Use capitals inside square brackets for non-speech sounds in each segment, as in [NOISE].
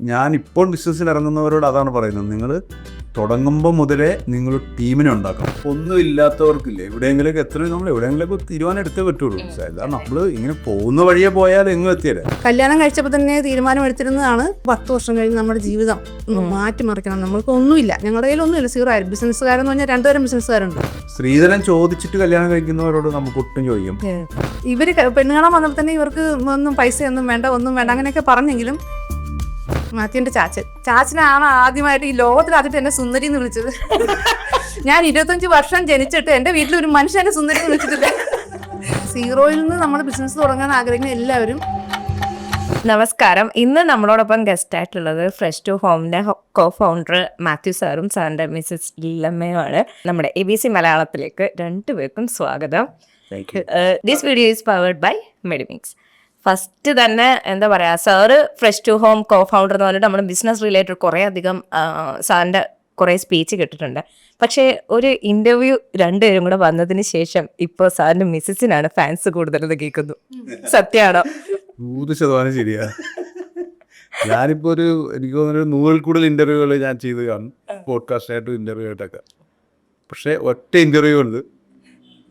ഞാൻ ഇപ്പോൾ ബിസിനസ്സിൽ ഇറങ്ങുന്നവരോട് അതാണ് പറയുന്നത്. നിങ്ങൾ തുടങ്ങുമ്പോൾ മുതലേ നിങ്ങൾ ടീമിനെ ഉണ്ടാക്കണം. ഒന്നും ഇല്ലാത്തവർക്കില്ല എവിടെയെങ്കിലൊക്കെ എത്ര നമ്മൾ എവിടെയെങ്കിലൊക്കെ തീരുമാനം എടുത്തേ പറ്റുള്ളൂ. അല്ലാതെ നമ്മൾ ഇങ്ങനെ പോകുന്ന വഴിയെ പോയാൽ എങ്ങും എത്തിയത് കല്യാണം കഴിച്ചപ്പോൾ തന്നെ തീരുമാനം എടുത്തിരുന്നതാണ് പത്ത് വർഷം കഴിഞ്ഞ് നമ്മുടെ ജീവിതം. മാറ്റിമറിക്കണം. നമ്മൾക്ക് ഒന്നുമില്ല. ഞങ്ങളുടെ കയ്യിൽ ഒന്നുമില്ല. സീറോ ആയിരുന്നു ബിസിനസ്സുകാരെന്ന് പറഞ്ഞാൽ രണ്ടുപേരും ബിസിനസ്സുകാരുണ്ട് സ്ത്രീധനം ചോദിച്ചിട്ട് കല്യാണം കഴിക്കുന്നവരോട് നമുക്ക് ഒട്ടും ചോദിക്കും. ഇവർ പെണ്ണുങ്ങളെ വന്നപ്പോൾ തന്നെ ഇവർക്ക് ഒന്നും പൈസയൊന്നും വേണ്ട ഒന്നും വേണ്ട അങ്ങനെയൊക്കെ പറഞ്ഞെങ്കിലും മാത്യുവിന്റെ ചാച്ചൻ. ചാച്ചനാണ് ആദ്യമായിട്ട് ഈ ലോകത്തിൽ ആദ്യമായിട്ട് എന്നെ സുന്ദരി എന്ന് വിളിച്ചത്. ഞാൻ ഇരുപത്തഞ്ച് വർഷം ജനിച്ചിട്ട് എന്റെ വീട്ടിൽ ഒരു മനുഷ്യൻ എന്നെ സുന്ദരി എന്ന് വിളിച്ചിട്ടില്ല. സീറോയിൽ നിന്ന് നമ്മൾ ബിസിനസ് തുടങ്ങാൻ ആഗ്രഹിക്കുന്ന എല്ലാവരും. നമസ്കാരം. ഇന്ന് നമ്മളോടൊപ്പം ഗസ്റ്റ് ആയിട്ടുള്ളത് ഫ്രഷ് ടു ഹോമിന്റെ കോ ഫൗണ്ടർ മാത്യു സാറും സാറിന്റെ മിസ്സസ് ലീലമ്മയുമാണ് നമ്മുടെ എ ബി സി മലയാളത്തിലേക്ക് രണ്ടുപേർക്കും സ്വാഗതം. This video is powered by Medimix first തന്നെ എന്താ പറയാ sir fresh to home co founder എന്ന് പറഞ്ഞിട്ട് നമ്മുടെ ബിസിനസ് റിലേറ്റഡ് കുറേ അധികം സാറിന്റെ കുറേ സ്പീച്ച് കേട്ടിട്ടുണ്ട് പക്ഷേ ഒരു ഇന്റർവ്യൂ രണ്ടുപേരും കൂടെ വന്നതിന് ശേഷം ഇപ്പോൾ സാറിന്റെ മിസ്സസിനാണ് ഫാൻസ് കൂടുതലെന്ന് കേൾക്കുന്നു. സത്യമാണോ? നൂറ് ശതമാനം ശരിയാ. ഞാനിപ്പോ ഒരു എനിക്ക് തോന്നുന്നു നൂറിൽ കൂടുതൽ ഇന്റർവ്യൂകൾ ഞാൻ ചെയ്ത് കാണും. പോഡ്കാസ്റ്റ് ആയിട്ടും ഇന്റർവ്യൂ ആയിട്ടൊക്കെ. പക്ഷെ ഒറ്റ ഇന്റർവ്യൂ ഉണ്ട്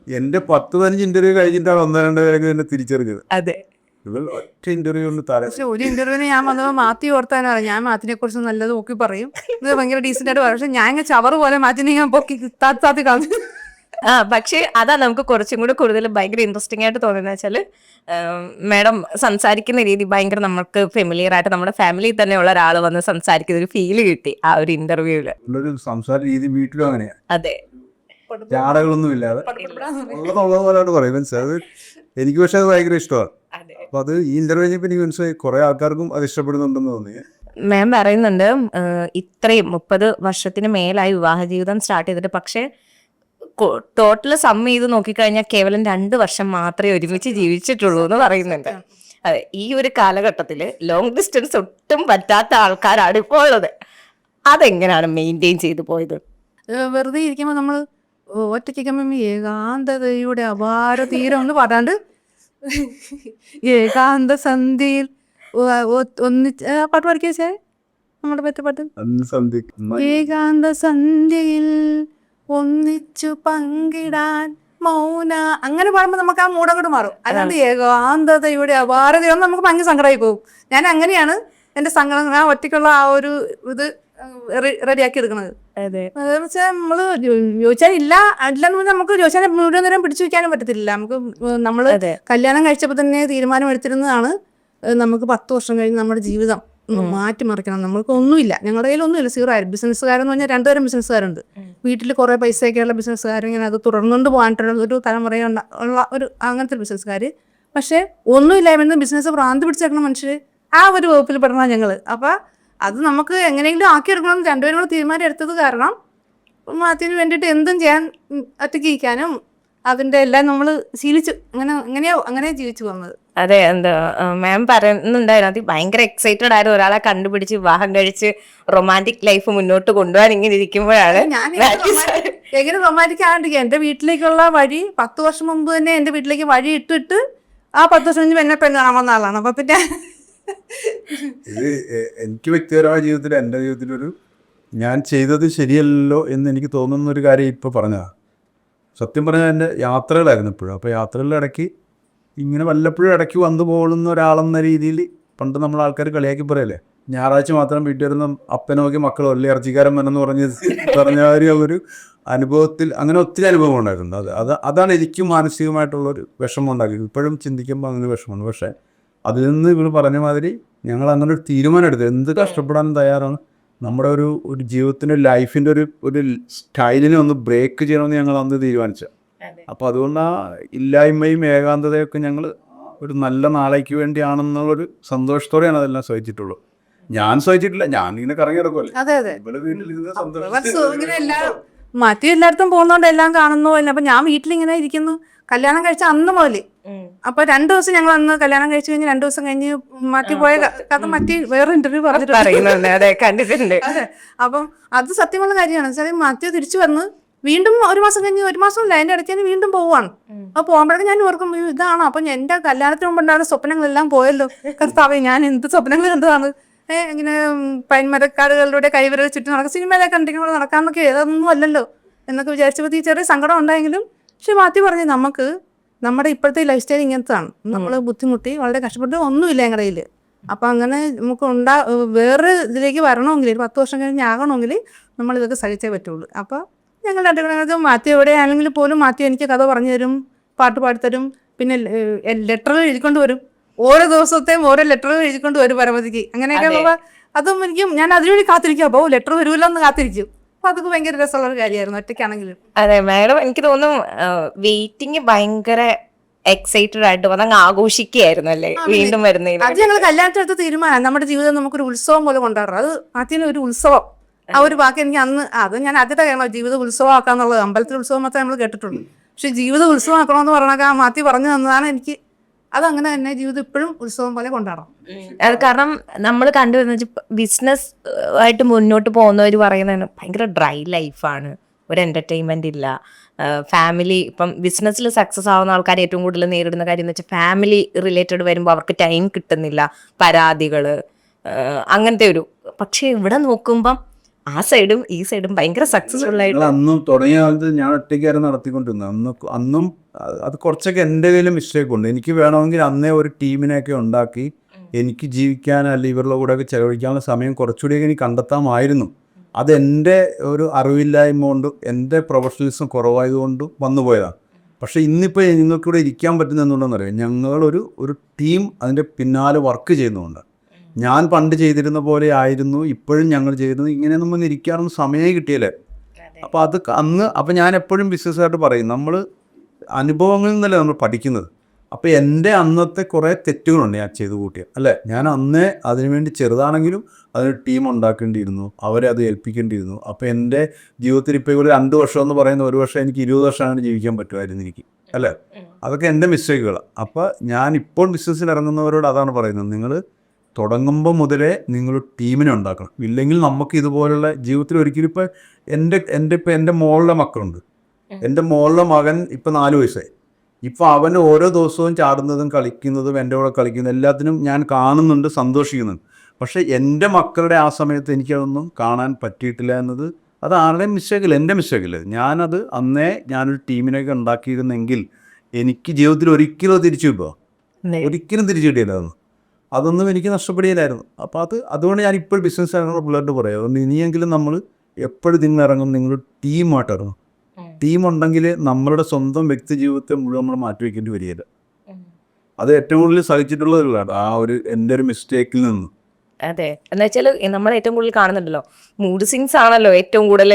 എന്റെ പത്ത് പതിനഞ്ച് ഇന്റർവ്യൂ കഴിഞ്ഞിട്ടാണ് ഒന്ന് രണ്ട് പേരൊക്കെ എന്നെ തിരിച്ചറിഞ്ഞത്. അതെ. ഒറ്റ പക്ഷെ ഒരു ഇന്റർവ്യൂവിന് ഞാൻ വന്നപ്പോൾ മാറ്റി ഓർത്താനാണ് ഞാൻ മാത്തിനെ കുറിച്ച് നല്ലത് നോക്കി പറയും. ഇത് ഭയങ്കര ഡീസെന്റ് ആയിട്ട് പറയും. പക്ഷെ ഞാൻ ഇങ്ങനെ ചവറ് പോലെ മാറ്റിനെ ഞാൻ പൊക്കി താത്തി താത്തി കളഞ്ഞു. ആ പക്ഷേ അതാ നമുക്ക് കുറച്ചും കൂടി കൂടുതൽ ഭയങ്കര ഇൻട്രസ്റ്റിംഗ് ആയിട്ട് തോന്നുന്നത് വെച്ചാൽ മാഡം സംസാരിക്കുന്ന രീതി ഭയങ്കര നമുക്ക് ഫെമിലിയർ ആയിട്ട് നമ്മുടെ ഫാമിലി തന്നെ ഉള്ള ഒരാൾ വന്ന് സംസാരിക്കുന്ന ഒരു ഫീൽ കിട്ടി ആ ഒരു ഇന്റർവ്യൂവിൽ സംസാര രീതി വീട്ടിലും അങ്ങനെയാണ് അതെ. ചാടകളൊന്നും ഇല്ലാതെ. ഉള്ളതുള്ളത് പോലെയാണ് പറയും. എനിക്ക് പക്ഷെ അത് ഭയങ്കര ഇഷ്ടമാണ്. അപ്പൊ അത് ഈ ഇന്റർവ്യൂ എനിക്ക് മനസ്സിലായി കുറെ ആൾക്കാർക്കും അത് ഇഷ്ടപ്പെടുന്നുണ്ടെന്ന് തോന്നി. മാം പറയുന്നുണ്ട് ഇത്രയും മുപ്പത് വർഷത്തിന് മേലായി വിവാഹ ജീവിതം സ്റ്റാർട്ട് ചെയ്തിട്ട്. പക്ഷേ ടോട്ടൽ സം ചെയ്ത് നോക്കിക്കഴിഞ്ഞാൽ കേവലം രണ്ട് വർഷം മാത്രമേ ഒരുമിച്ച് ജീവിച്ചിട്ടുള്ളൂ എന്ന് പറയുന്നുണ്ട്. അതെ ഈ ഒരു കാലഘട്ടത്തിൽ ലോങ് ഡിസ്റ്റൻസ് ഒട്ടും പറ്റാത്ത ആൾക്കാരാണ് ഇപ്പോൾ ഉള്ളത്. അതെങ്ങനെയാണ് മെയിന്റെയിൻ ചെയ്തു പോയത്? വെറുതെ ഇരിക്കുമ്പോൾ നമ്മൾ ഒറ്റയ്ക്ക് ഏകാന്തതയുടെ അപാര തീരം എന്ന് പറയാണ്ട് [LAUGHS] ഏകാന്ത ഒ- ഒന്നിച്ച് ആ പാട്ട് പഠിക്കുക വെച്ചേ നമ്മുടെ പറ്റ പാട്ട്. ഏകാന്ത സന്ധ്യയിൽ ഒന്നിച്ചു പങ്കിടാൻ മൗന. അങ്ങനെ പാടുമ്പോൾ നമുക്ക് ആ മൂടങ്ങോട്ട് മാറും. അല്ലാണ്ട് ഏകാന്തതയുടെ അപാരതയൊന്നും നമുക്ക് ഭയങ്കര സങ്കടമായി പോകും. ഞാൻ അങ്ങനെയാണ് എന്റെ സങ്കടം ആ ഒറ്റയ്ക്കുള്ള ആ ഒരു ഇത് റെഡിയാക്കി എടുക്കുന്നത് നമ്മൾ ചോദിച്ചാൽ ഇല്ല അല്ലെന്ന് പറഞ്ഞാൽ നമുക്ക് ചോദിച്ചാൽ മുഴുവൻ നേരം പിടിച്ചു വയ്ക്കാനും പറ്റത്തില്ല. നമുക്ക് നമ്മൾ കല്യാണം കഴിച്ചപ്പോൾ തന്നെ തീരുമാനം എടുത്തിരുന്നതാണ് നമുക്ക് പത്ത് വർഷം കഴിഞ്ഞ് നമ്മുടെ ജീവിതം മാറ്റി മാറ്റിമറിക്കണം. നമ്മൾക്ക് ഒന്നുമില്ല. ഞങ്ങളുടെ കയ്യിൽ ഒന്നുമില്ല. സീറോ ആയിരുന്നു ബിസിനസ്സുകാരെന്ന് പറഞ്ഞാൽ രണ്ടുതരം ബിസിനസ്സുകാരുണ്ട്. വീട്ടിൽ കുറേ പൈസയൊക്കെയുള്ള ബിസിനസ്സുകാരും ഇങ്ങനെ അത് തുടർന്നുകൊണ്ട് പോകാനായിട്ടുള്ള ഒരു തലമുറ ഉള്ള ഒരു അങ്ങനത്തെ ബിസിനസ്സുകാർ പക്ഷേ ഒന്നുമില്ലായ്മ ബിസിനസ് ഭ്രാന്ത് പിടിച്ചേക്കുന്ന മനുഷ്യർ ആ ഒരു വകുപ്പിൽ പെടണം ഞങ്ങൾ അപ്പോൾ അത് നമുക്ക് എങ്ങനെയെങ്കിലും ആക്കിയെടുക്കണം രണ്ടുപേരും കൂടെ തീരുമാനം എടുത്തത് കാരണം മാത്യുവിന് വേണ്ടിയിട്ട് എന്തും ചെയ്യാൻ ഒറ്റയ്ക്ക് ഇരിക്കാനും അതിന്റെ എല്ലാം നമ്മൾ ശീലിച്ചു. അങ്ങനെ അങ്ങനെയോ അങ്ങനെ ജീവിച്ചു വന്നത് അതെ എന്താ മാം പറയുന്നുണ്ടായിരുന്നു. അത് ഭയങ്കര എക്സൈറ്റഡ് ആയിരുന്നു. ഒരാളെ കണ്ടുപിടിച്ച് വിവാഹം കഴിച്ച് റൊമാന്റിക് ലൈഫ് മുന്നോട്ട് കൊണ്ടുപോകാൻ ഇങ്ങനെ ഇരിക്കുമ്പോഴാണ് എങ്ങനെ റൊമാന്റിക് ആണ്ടിരിക്കുക എന്റെ വീട്ടിലേക്കുള്ള വഴി പത്ത് വർഷം മുമ്പ് തന്നെ എന്റെ വീട്ടിലേക്ക് വഴി ഇട്ടിട്ട് ആ പത്ത് വർഷം കഴിഞ്ഞ് എന്നെ പെണ്ണ് കാണാൻ വന്ന ആളാണ്. അപ്പം പിന്നെ ഇത് എനിക്ക് വ്യക്തിപരമായ ജീവിതത്തിൽ എന്റെ ജീവിതത്തിലൊരു ഞാൻ ചെയ്തത് ശരിയല്ലോ എന്ന് എനിക്ക് തോന്നുന്ന ഒരു കാര്യം ഇപ്പോൾ പറഞ്ഞതാണ് സത്യം പറഞ്ഞാൽ എന്റെ യാത്രകളായിരുന്നു ഇപ്പോഴും. അപ്പോൾ യാത്രകളുടെ ഇടയ്ക്ക് ഇങ്ങനെ വല്ലപ്പോഴും ഇടയ്ക്ക് വന്നു പോകുന്ന ഒരാളെന്ന രീതിയിൽ പണ്ട് നമ്മൾ ആൾക്കാർ കളിയാക്കി പറയല്ലേ? ഞായറാഴ്ച മാത്രം വീട്ടിൽ വരുന്ന അപ്പനോക്കി മക്കൾ ഒല്ലി ഇറച്ചിക്കാരൻ വരണമെന്ന് പറഞ്ഞ് പറഞ്ഞ ഒരു ഒരു അനുഭവത്തിൽ അങ്ങനെ ഒത്തിരി അനുഭവം ഉണ്ടായിട്ടുണ്ട്. അത് അത് അതാണ് എനിക്കും മാനസികമായിട്ടുള്ളൊരു വിഷമം ഉണ്ടാക്കിയത്. ഇപ്പോഴും ചിന്തിക്കുമ്പോൾ അങ്ങനെ വിഷമമാണ്. പക്ഷേ അതിൽ നിന്ന് ഇവർ പറഞ്ഞ മാതിരി ഞങ്ങൾ അങ്ങനെ ഒരു തീരുമാനം എടുത്തു. എന്ത് കഷ്ടപ്പെടാനും തയ്യാറാണ്. നമ്മുടെ ഒരു ഒരു ജീവിതത്തിന്റെ ലൈഫിന്റെ ഒരു ഒരു സ്റ്റൈലിനെ ഒന്ന് ബ്രേക്ക് ചെയ്യണമെന്ന് ഞങ്ങൾ അന്ന് തീരുമാനിച്ചു അപ്പോൾ അതുകൊണ്ട് ആ ഇല്ലായ്മയും ഏകാന്തതയൊക്കെ ഞങ്ങൾ ഒരു നല്ല നാളേക്ക് വേണ്ടിയാണെന്നുള്ളൊരു സന്തോഷത്തോടെയാണ് അതെല്ലാം സഹിച്ചിട്ടുള്ളൂ. ഞാൻ സഹിച്ചിട്ടില്ല. ഞാൻ ഇങ്ങനെ കറങ്ങി കിടക്കുമല്ലേ മറ്റു എല്ലായിടത്തും പോകുന്നോണ്ട് എല്ലാം കാണുന്നു അപ്പൊ അപ്പം ഞാൻ വീട്ടിലിങ്ങനെ ഇരിക്കുന്നു. കല്യാണം കഴിച്ച അന്ന് മുതൽ അപ്പൊ രണ്ടു ദിവസം ഞങ്ങൾ അന്ന് കല്യാണം കഴിച്ചു കഴിഞ്ഞ് രണ്ടു ദിവസം കഴിഞ്ഞ് മാറ്റി പോയ കഥ മാറ്റി വേറെ ഇന്റർവ്യൂ പറഞ്ഞിട്ടുണ്ട്. അതെ കണ്ടിട്ടുണ്ട്. അപ്പം അത് സത്യമുള്ള കാര്യമാണ്. മാറ്റി മാത്യു തിരിച്ചു വന്ന് വീണ്ടും ഒരു മാസം കഴിഞ്ഞ് ഒരു മാസം അതിന്റെ ഇടയ്ക്ക് തന്നെ വീണ്ടും പോവാണ്. അപ്പൊ പോകുമ്പോഴേക്കും ഞാൻ ഓർക്കും ഇതാണ്. അപ്പൊ എന്റെ കല്യാണത്തിന് മുമ്പ് ഉണ്ടാകുന്ന സ്വപ്നങ്ങളെല്ലാം പോയല്ലോ. കർത്താവേ ഞാൻ എന്ത് സ്വപ്നങ്ങൾ കണ്ടതാണ്? ഏഹ് ഇങ്ങനെ പൈൻമരക്കാടുകളിലൂടെ കൈവിരൽ ചുറ്റും നടക്കും സിനിമയിലൊക്കെ കണ്ടിങ്ങനെ നടക്കാന്നൊക്കെ ഏതൊന്നും അല്ലല്ലോ എന്നൊക്കെ വിചാരിച്ചപ്പോൾ ചെറിയ സങ്കടം ഉണ്ടായെങ്കിലും പക്ഷെ മാറ്റി പറഞ്ഞു നമുക്ക് നമ്മുടെ ഇപ്പോഴത്തെ ലൈഫ് സ്റ്റൈൽ ഇങ്ങനത്താണ്. നമ്മൾ ബുദ്ധിമുട്ടി വളരെ കഷ്ടപ്പെട്ട് ഒന്നുമില്ല ഞങ്ങളുടെ കയ്യിൽ അപ്പം അങ്ങനെ നമുക്ക് ഉണ്ടാ വേറെ ഇതിലേക്ക് വരണമെങ്കിൽ ഒരു പത്ത് വർഷം കഴിഞ്ഞ് ആകണമെങ്കിൽ നമ്മൾ ഇതൊക്കെ സഹിച്ചേ പറ്റുള്ളൂ. അപ്പോൾ ഞങ്ങൾ രണ്ടുകൂടെ മാത്യു എവിടെ ആണെങ്കിലും പോലും മാത്യു എനിക്ക് കഥ പറഞ്ഞു തരും പാട്ട് പാടിത്തരും പിന്നെ ലെറ്ററുകൾ എഴുതിക്കൊണ്ട് വരും. ഓരോ ദിവസത്തെയും ഓരോ ലെറ്ററുകൾ എഴുതിക്കൊണ്ട് വരും പരമതിക്ക്. അങ്ങനെയൊക്കെ അതും. എനിക്ക് ഞാൻ അതിനുവേണ്ടി കാത്തിരിക്കും അപ്പോൾ ലെറ്റർ വരുമല്ലോ എന്ന് കാത്തിരിക്കും. അപ്പോൾ അതൊക്കെ ഭയങ്കര രസമുള്ള ഒരു കാര്യമായിരുന്നു ഒറ്റയ്ക്കാണെങ്കിലും. അതെ മാഡം എനിക്ക് തോന്നുന്നു വെയിറ്റിംഗ് ഭയങ്കര എക്സൈറ്റഡ് ആയിട്ട് വന്നങ്ങ് ആഘോഷിക്കുകയായിരുന്നു അല്ലേ? വീണ്ടും വരുന്നതിന് അത് ഞങ്ങൾ കല്യാണത്തിനടുത്ത് തീരുമാനം നമ്മുടെ ജീവിതം നമുക്കൊരു ഉത്സവം പോലെ കൊണ്ടാടും അത് ആദ്യം ഒരു ഉത്സവം. ആ ഒരു വാക്ക് എനിക്ക് അന്ന് അത് ഞാൻ ആദ്യത്തെ കാരണം ജീവിത ഉത്സവമാക്കാന്നുള്ളത്. അമ്പലത്തിൽ ഉത്സവം മാത്രമേ നമ്മൾ കേട്ടിട്ടുള്ളൂ. പക്ഷെ ജീവിത ഉത്സവമാക്കണമെന്ന് പറഞ്ഞാൽ ആ മാത്തി പറഞ്ഞു തന്നതാണ് എനിക്ക് അതങ്ങനെ തന്നെ ജീവിതം ഇപ്പോഴും ഉത്സവം പോലെ കൊണ്ടാടാം അത് കാരണം നമ്മൾ കണ്ടുവരുന്ന ബിസിനസ് ആയിട്ട് മുന്നോട്ട് പോകുന്നവർ പറയുന്നതാണ് ഭയങ്കര ഡ്രൈ ലൈഫാണ് ഒരു എന്റർടൈൻമെന്റ് ഇല്ല. ഫാമിലി ഇപ്പം ബിസിനസ്സിൽ സക്സസ് ആവുന്ന ആൾക്കാർ ഏറ്റവും കൂടുതൽ നേരിടുന്ന കാര്യം എന്ന് വെച്ചാൽ ഫാമിലി റിലേറ്റഡ് വരുമ്പോൾ അവർക്ക് ടൈം കിട്ടുന്നില്ല. പരാതികൾ അങ്ങനത്തെ ഒരു പക്ഷേ ഇവിടെ നോക്കുമ്പം ആ സൈഡും ഈ സൈഡും ഭയങ്കര സക്സസ്ഫുൾ ആയിട്ട് അന്നും തുടങ്ങിയ കാലത്ത് ഞാൻ ഒറ്റയ്ക്കായിരുന്നു നടത്തിക്കൊണ്ടിരുന്നത്. അന്ന് അന്നും അത് കുറച്ചൊക്കെ എന്റെ കയ്യിലും മിസ്റ്റേക്ക് ഉണ്ട്. എനിക്ക് വേണമെങ്കിൽ അന്നേ ഒരു ടീമിനെയൊക്കെ ഉണ്ടാക്കി എനിക്ക് ജീവിക്കാൻ അല്ലെങ്കിൽ ഇവരുടെ കൂടെയൊക്കെ ചെലവഴിക്കാനുള്ള സമയം കുറച്ചുകൂടിയൊക്കെ എനിക്ക് കണ്ടെത്താമായിരുന്നു. എന്റെ ഒരു അറിവില്ലായ്മ കൊണ്ടും എന്റെ പ്രൊഫഷണലിസം കുറവായതുകൊണ്ടും വന്നു പോയതാണ്. പക്ഷേ ഇന്നിപ്പോൾ നിങ്ങൾക്കിവിടെ ഇരിക്കാൻ പറ്റുന്ന എന്തുകൊണ്ടെന്നറിയാം ഞങ്ങളൊരു ഒരു ടീം അതിന്റെ പിന്നാലെ വർക്ക് ചെയ്യുന്നുണ്ട് ഞാൻ പണ്ട് ചെയ്തിരുന്ന പോലെ ആയിരുന്നു ഇപ്പോഴും ഞങ്ങൾ ചെയ്യുന്നത് ഇങ്ങനെ നമ്മൾ ഇരിക്കാറൊന്നും സമയമേ കിട്ടിയല്ലേ? അപ്പോൾ അത് അന്ന് അപ്പോൾ ഞാൻ എപ്പോഴും ബിസിനസ്സായിട്ട് പറയും നമ്മൾ അനുഭവങ്ങളിൽ നിന്നല്ലേ നമ്മൾ പഠിക്കുന്നത്? അപ്പോൾ എന്റെ അന്നത്തെ കുറേ തെറ്റുകളുണ്ട് ഞാൻ ചെയ്തു കൂട്ടിയ അല്ലേ? ഞാൻ അന്നേ അതിനുവേണ്ടി ചെറുതാണെങ്കിലും അതിന് ടീം ഉണ്ടാക്കേണ്ടിയിരുന്നു അവരെ അത് ഏൽപ്പിക്കേണ്ടിയിരുന്നു. അപ്പോൾ എന്റെ ജീവിതത്തിൽ ഇപ്പോൾ ഒരു രണ്ട് വർഷം എന്ന് പറയുന്ന ഒരു വർഷം എനിക്ക് ഇരുപത് വർഷമാണ് ജീവിക്കാൻ പറ്റുമായിരുന്നു എനിക്ക് അല്ലേ? അതൊക്കെ എന്റെ മിസ്റ്റേക്കുകളാണ് അപ്പോൾ ഞാൻ ഇപ്പോൾ ബിസിനസ്സിൽ ഇറങ്ങുന്നവരോട് അതാണ് പറയുന്നത് നിങ്ങൾ തുടങ്ങുമ്പോൾ മുതലേ നിങ്ങൾ ടീമിനെ ഉണ്ടാക്കണം. ഇല്ലെങ്കിൽ നമുക്ക് ഇതുപോലുള്ള ജീവിതത്തിൽ ഒരിക്കലും ഇപ്പോൾ എന്റെ എന്റെ ഇപ്പോൾ എന്റെ മോളുടെ മക്കളുണ്ട്. എന്റെ മോളുടെ മകൻ ഇപ്പം നാല് വയസ്സായി. ഇപ്പം അവൻ ഓരോ ദിവസവും ചാടുന്നതും കളിക്കുന്നതും എന്റെ കൂടെ കളിക്കുന്നതും എല്ലാത്തിനും ഞാൻ കാണുന്നുണ്ട് സന്തോഷിക്കുന്നുണ്ട്. പക്ഷേ എന്റെ മക്കളുടെ ആ സമയത്ത് എനിക്കതൊന്നും കാണാൻ പറ്റിയിട്ടില്ല എന്നത് അത് ആരുടെയും മിസ്റ്റേക്കില്ല എന്റെ മിസ്റ്റേക്കില്ല ഞാനത് അന്നേ ഞാനൊരു ടീമിനൊക്കെ ഉണ്ടാക്കിയിരുന്നെങ്കിൽ എനിക്ക് ജീവിതത്തിൽ ഒരിക്കലും തിരിച്ചു കിട്ടുക ഒരിക്കലും തിരിച്ചു കിട്ടിയില്ല അതൊന്നും എനിക്ക് നഷ്ടപ്പെടുകയില്ലായിരുന്നു അപ്പോൾ അത് അതുകൊണ്ട് ഞാൻ ഇപ്പോൾ ബിസിനസ് ഇറങ്ങുന്ന പിള്ളേരോട് പറയാം. അതുകൊണ്ട് ഇനിയെങ്കിലും നമ്മൾ എപ്പോഴും നിങ്ങൾ ഇറങ്ങും. നിങ്ങൾ ടീമായിട്ട് ഇറങ്ങും. ടീം ഉണ്ടെങ്കിൽ നമ്മളുടെ സ്വന്തം വ്യക്തി ജീവിതത്തെ മുഴുവൻ നമ്മൾ മാറ്റി വയ്ക്കേണ്ടി വരികയില്ല. അത് ഏറ്റവും കൂടുതൽ സഹിച്ചിട്ടുള്ളതാണ് ആ ഒരു എന്റെ ഒരു മിസ്റ്റേക്കിൽ നിന്ന്. അതെ. എന്ന് വെച്ചാൽ നമ്മൾ ഏറ്റവും കൂടുതൽ കാണുന്നുണ്ടല്ലോ. മൂഡ് സിങ്സ് ആണല്ലോ ഏറ്റവും കൂടുതൽ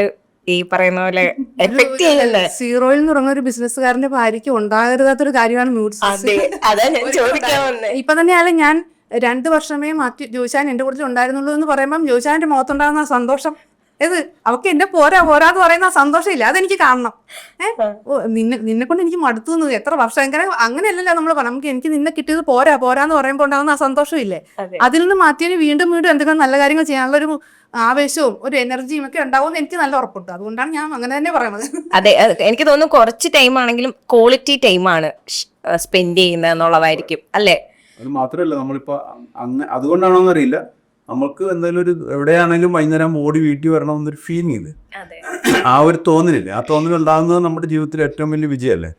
ഈ പറയുന്ന പോലെ എഫക്ട് ചെയ്യുന്നത്. സീറോയിൽ നിന്ന് തുടങ്ങുന്ന ഒരു ബിസിനസ്സുകാരന്റെ ഭാര്യയ്ക്ക് ഉണ്ടാകരുതാത്തൊരു കാര്യമാണ് മൂഡ് അതെ. അതാ ഞാൻ ചോദിക്കാൻ വന്നേ. ഇപ്പൊ തന്നെയായാലും ഞാൻ രണ്ട് വർഷമേ മാറ്റി ജോയിച്ചാൻ എന്റെ കൂടെ ഉണ്ടായിരുന്നുള്ളൂ എന്ന് പറയുമ്പം ജോയിച്ചാന്റെ മുഖത്തുണ്ടാകുന്ന സന്തോഷം. ഏത്? അവക്ക് എന്റെ പോരാ പോരാന്ന് പറയുന്ന സന്തോഷമില്ല സന്തോഷം ഇല്ല. അതെനിക്ക് കാണണം. ഏഹ് ഓ നിന്നെ നിന്നെ കൊണ്ട് എനിക്ക് മടുത്തു നിന്നു എത്ര വർഷം അങ്ങനെ അങ്ങനെയല്ലല്ലോ നമ്മൾ പറയാം നമുക്ക് എനിക്ക് നിന്നെ കിട്ടിയത് പോരാ പോരാന്ന് പറയുമ്പോൾ ഉണ്ടാകുന്ന ആ സന്തോഷം ഇല്ലേ? അതിൽ നിന്ന് മാറ്റിയതിന് വീണ്ടും വീണ്ടും എന്തെങ്കിലും നല്ല കാര്യങ്ങൾ ചെയ്യാനുള്ള ഒരു ആവേശവും ഒരു എനർജിയും ഒക്കെ ഉണ്ടാവും എനിക്ക് നല്ല ഉറപ്പുണ്ട്. അതുകൊണ്ടാണ് ഞാൻ അങ്ങനെ തന്നെ പറയുന്നത്. അതെ എനിക്ക് തോന്നുന്നു കുറച്ച് ടൈം ആണെങ്കിലും ക്വാളിറ്റി ടൈം ആണ് സ്പെൻഡ് ചെയ്യുന്നതെന്നുള്ളതായിരിക്കും അല്ലേ? അത് മാത്രമല്ല നമ്മളിപ്പോൾ അങ്ങനെ അതുകൊണ്ടാണോന്ന് അറിയില്ല നമ്മൾക്ക് എന്തായാലും ഒരു എവിടെയാണെങ്കിലും വൈകുന്നേരം ഓടി വീട്ടിൽ വരണം എന്നൊരു ഫീലിംഗ് ഇത്. അതെ. ആ ഒരു തോന്നലില്ലേ? ആ തോന്നൽ ഉണ്ടാകുന്നത് നമ്മുടെ ജീവിതത്തിലെ ഏറ്റവും വലിയ വിജയമല്ലേ?